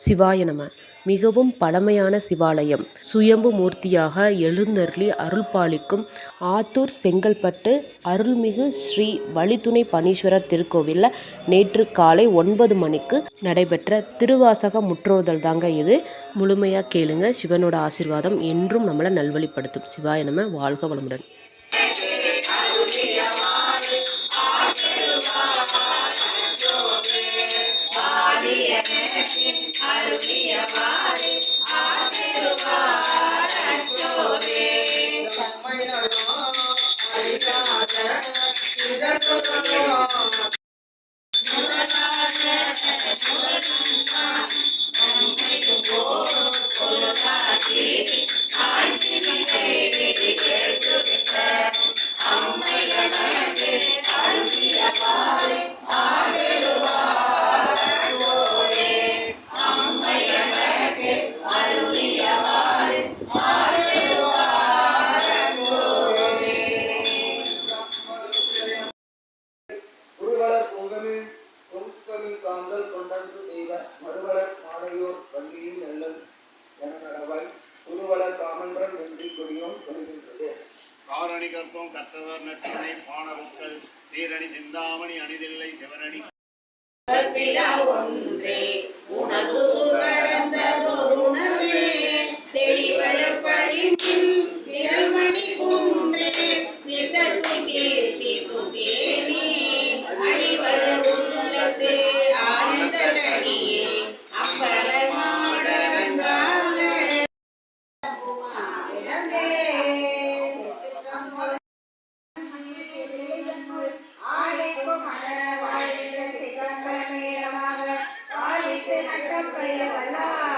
சிவாய நம. மிகவும் பழமையான சிவாலயம். சுயம்பு மூர்த்தியாக எழுந்தருளி அருள்பாலிக்கும் ஆத்தூர் செங்கல்பட்டு அருள்மிகு ஸ்ரீ வழித்துணை பனீஸ்வரர் திருக்கோவிலில் நேற்று காலை ஒன்பது மணிக்கு நடைபெற்ற திருவாசக முற்றோதல் தாங்க இது. முழுமையாக கேளுங்க. சிவனோட ஆசீர்வாதம் என்றும் நம்மளை நல்வழிப்படுத்தும். சிவாய நம. வாழ்க வளமுடன். குருவளர் தாங்கள் கொண்டன்று தெய்வ மறுவளர் மாலையோர் பள்ளியில் நெல்லல் என நடவாய் குருவளர் காமன்றம் வென்றி கொடியோம் கொள்கின்றது காரணி கற்பம் கற்றவர் நற்றினை பாணருக்கள் சீரணி சிந்தாமணி அணிதில்லை சிவனடி ஒன்றே உனக்கு சுழடந்ததொருணர்வே தெளிவளர் பளிங்கில் திரள்மணி குன்றே. வல்லார்